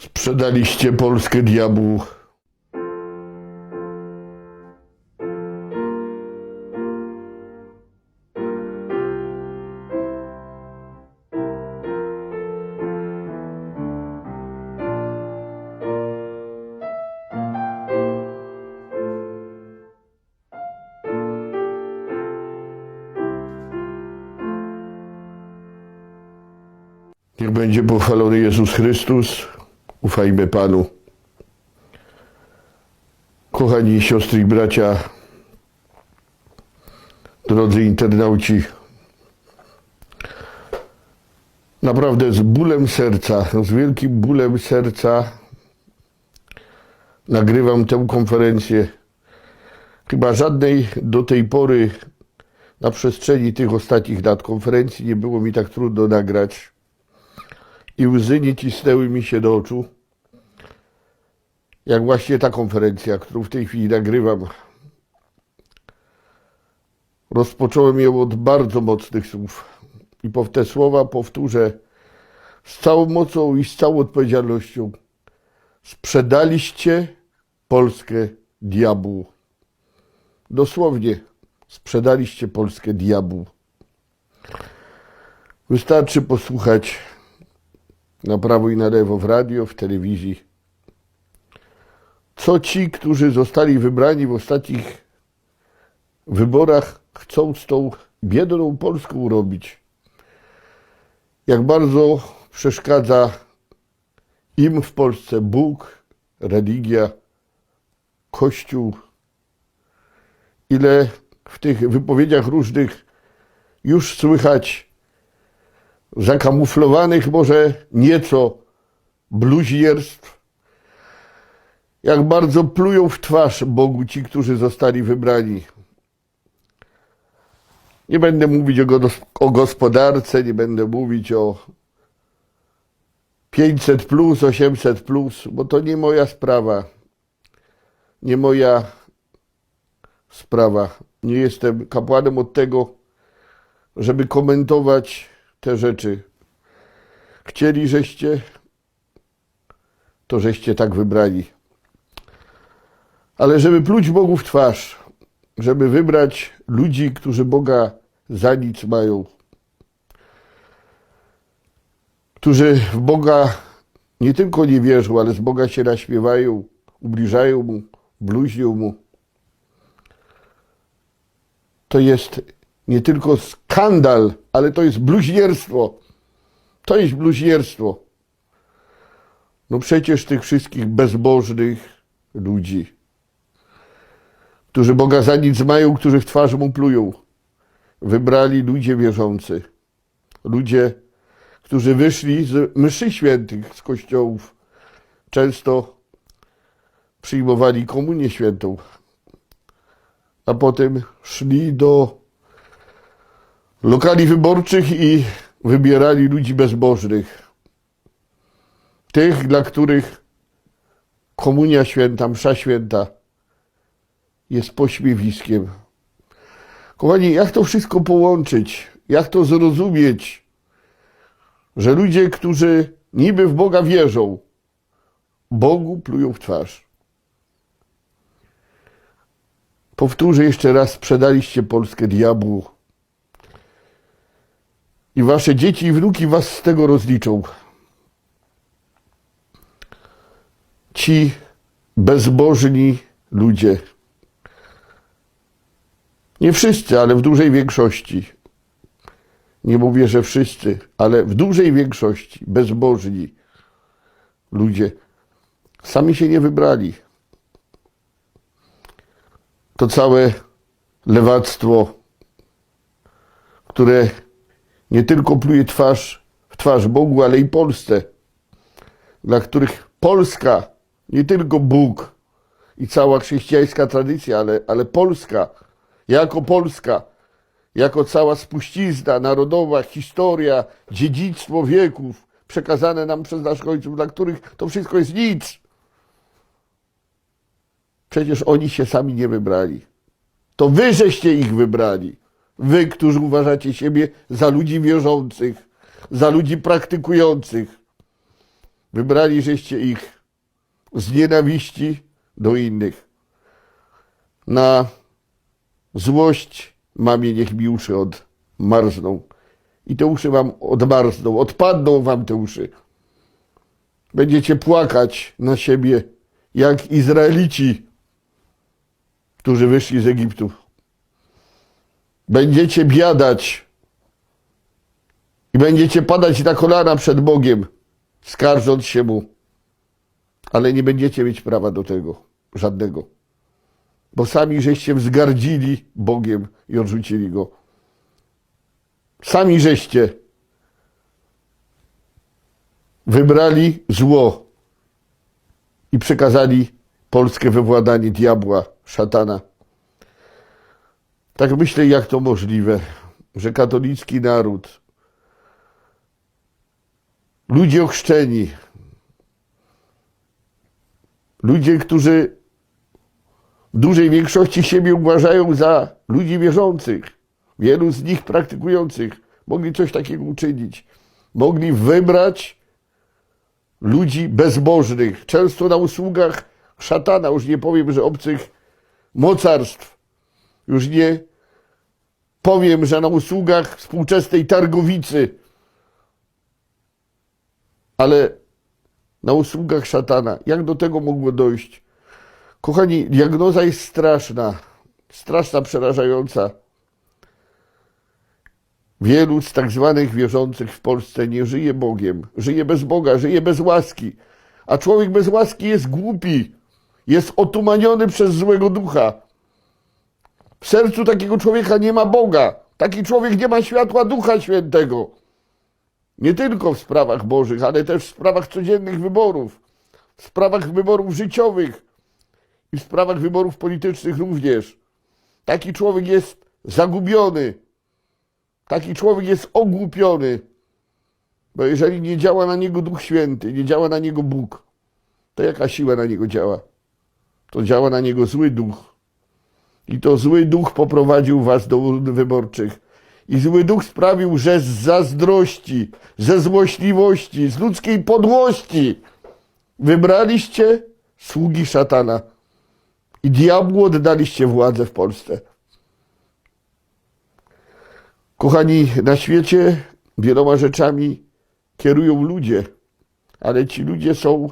Sprzedaliście Polskę diabłu. Niech będzie pochwalony Jezus Chrystus. Ufajmy Panu. Kochani siostry i bracia, drodzy internauci, naprawdę z bólem serca, z wielkim bólem serca nagrywam tę konferencję. Chyba żadnej do tej pory na przestrzeni tych ostatnich lat konferencji nie było mi tak trudno nagrać i łzy nie cisnęły mi się do oczu, jak właśnie ta konferencja, którą w tej chwili nagrywam. Rozpocząłem ją od bardzo mocnych słów i po te słowa powtórzę z całą mocą i z całą odpowiedzialnością. Sprzedaliście Polskę diabłu. Dosłownie sprzedaliście Polskę diabłu. Wystarczy posłuchać na prawo i na lewo, w radio, w telewizji. Co ci, którzy zostali wybrani w ostatnich wyborach, chcą z tą biedną Polską robić? Jak bardzo przeszkadza im w Polsce Bóg, religia, Kościół. Ile w tych wypowiedziach różnych już słychać zakamuflowanych może nieco bluźnierstw, jak bardzo plują w twarz Bogu ci, którzy zostali wybrani. Nie będę mówić o, gos- o gospodarce, nie będę mówić o 500 plus, 800 plus, bo to nie moja sprawa. Nie moja sprawa. Nie jestem kapłanem od tego, żeby komentować te rzeczy. Chcieli, żeście, to żeście tak wybrali. Ale żeby pluć Bogu w twarz, żeby wybrać ludzi, którzy Boga za nic mają, którzy w Boga nie tylko nie wierzą, ale z Boga się naśmiewają, ubliżają Mu, bluźnią Mu, to jest nie tylko skandal, ale to jest bluźnierstwo. To jest bluźnierstwo. No przecież tych wszystkich bezbożnych ludzi, którzy Boga za nic mają, którzy w twarz mu plują, wybrali ludzie wierzący. Ludzie, którzy wyszli z mszy świętych, z kościołów. Często przyjmowali komunię świętą, a potem szli do lokali wyborczych i wybierali ludzi bezbożnych. Tych, dla których komunia święta, msza święta jest pośmiewiskiem. Kochani, jak to wszystko połączyć? Jak to zrozumieć? Że ludzie, którzy niby w Boga wierzą, Bogu plują w twarz. Powtórzę jeszcze raz, sprzedaliście Polskę diabłu i wasze dzieci i wnuki was z tego rozliczą. Ci bezbożni ludzie. Nie wszyscy, ale w dużej większości. Nie mówię, że wszyscy, ale w dużej większości bezbożni ludzie sami się nie wybrali. To całe lewactwo, które nie tylko pluje twarz w twarz Bogu, ale i Polsce, dla których Polska, nie tylko Bóg i cała chrześcijańska tradycja, ale, ale Polska, jako Polska, jako cała spuścizna narodowa, historia, dziedzictwo wieków przekazane nam przez naszych ojców, dla których to wszystko jest nic. Przecież oni się sami nie wybrali. To wy żeście ich wybrali. Wy, którzy uważacie siebie za ludzi wierzących, za ludzi praktykujących. Wybrali żeście ich z nienawiści do innych. Na złość mamie niech mi uszy odmarzną. I te uszy wam odmarzną, odpadną wam te uszy. Będziecie płakać na siebie, jak Izraelici, którzy wyszli z Egiptu. Będziecie biadać i będziecie padać na kolana przed Bogiem, skarżąc się Mu. Ale nie będziecie mieć prawa do tego, żadnego. Bo sami żeście wzgardzili Bogiem i odrzucili Go. Sami żeście wybrali zło i przekazali Polskę we władanie diabła, szatana. Tak myślę, jak to możliwe, że katolicki naród, ludzie ochrzczeni, ludzie, którzy w dużej większości siebie uważają za ludzi wierzących, wielu z nich praktykujących, mogli coś takiego uczynić. Mogli wybrać ludzi bezbożnych, często na usługach szatana, już nie powiem, że obcych mocarstw, już nie powiem, że na usługach współczesnej targowicy, ale na usługach szatana. Jak do tego mogło dojść? Kochani, diagnoza jest straszna, straszna, przerażająca. Wielu z tak zwanych wierzących w Polsce nie żyje Bogiem, żyje bez Boga, żyje bez łaski. A człowiek bez łaski jest głupi, jest otumaniony przez złego ducha. W sercu takiego człowieka nie ma Boga. Taki człowiek nie ma światła Ducha Świętego. Nie tylko w sprawach Bożych, ale też w sprawach codziennych wyborów, w sprawach wyborów życiowych i w sprawach wyborów politycznych również. Taki człowiek jest zagubiony. Taki człowiek jest ogłupiony. Bo jeżeli nie działa na niego Duch Święty, nie działa na niego Bóg, to jaka siła na niego działa? To działa na niego zły duch. I to zły duch poprowadził was do urn wyborczych. I zły duch sprawił, że z zazdrości, ze złośliwości, z ludzkiej podłości wybraliście sługi szatana. I diabłu oddaliście władzę w Polsce. Kochani, na świecie wieloma rzeczami kierują ludzie, ale ci ludzie są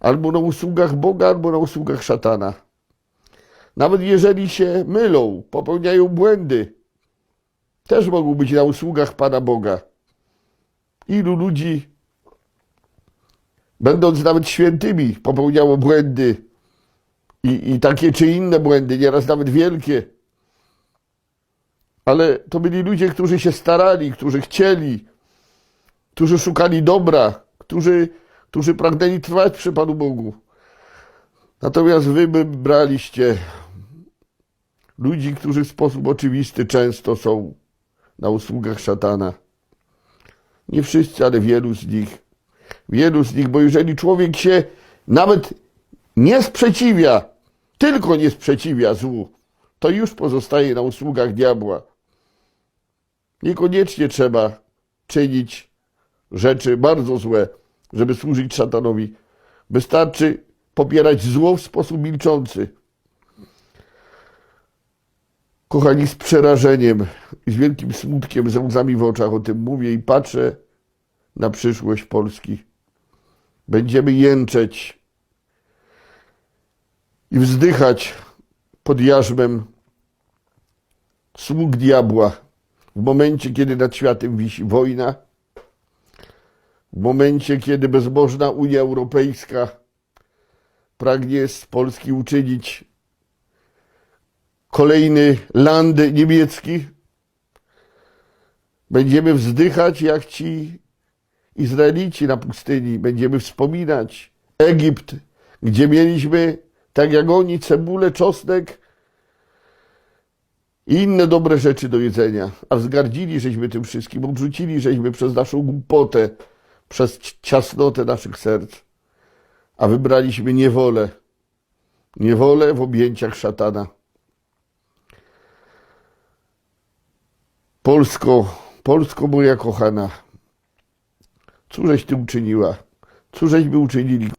albo na usługach Boga, albo na usługach szatana. Nawet jeżeli się mylą, popełniają błędy, też mogą być na usługach Pana Boga. Ilu ludzi, będąc nawet świętymi, popełniało błędy i, i takie czy inne błędy, nieraz nawet wielkie. Ale to byli ludzie, którzy się starali, którzy chcieli, którzy szukali dobra, którzy, którzy pragnęli trwać przy Panu Bogu. Natomiast wy braliście ludzi, którzy w sposób oczywisty często są na usługach szatana. Nie wszyscy, ale wielu z nich. Wielu z nich, bo jeżeli człowiek się nawet nie sprzeciwia, tylko nie sprzeciwia złu, to już pozostaje na usługach diabła. Niekoniecznie trzeba czynić rzeczy bardzo złe, żeby służyć szatanowi. Wystarczy popierać zło w sposób milczący. Kochani, z przerażeniem i z wielkim smutkiem, ze łzami w oczach o tym mówię i patrzę na przyszłość Polski. Będziemy jęczeć i wzdychać pod jarzmem sług diabła w momencie, kiedy nad światem wisi wojna, w momencie, kiedy bezbożna Unia Europejska pragnie z Polski uczynić kolejny land niemiecki, będziemy wzdychać jak ci Izraelici na pustyni. Będziemy wspominać Egipt, gdzie mieliśmy, tak jak oni, cebulę, czosnek i inne dobre rzeczy do jedzenia. A wzgardzili żeśmy tym wszystkim, odrzucili żeśmy przez naszą głupotę, przez ciasnotę naszych serc. A wybraliśmy niewolę. Niewolę w objęciach szatana. Polsko, Polsko moja kochana, cóżeś ty uczyniła? Cóżeśmy uczynili?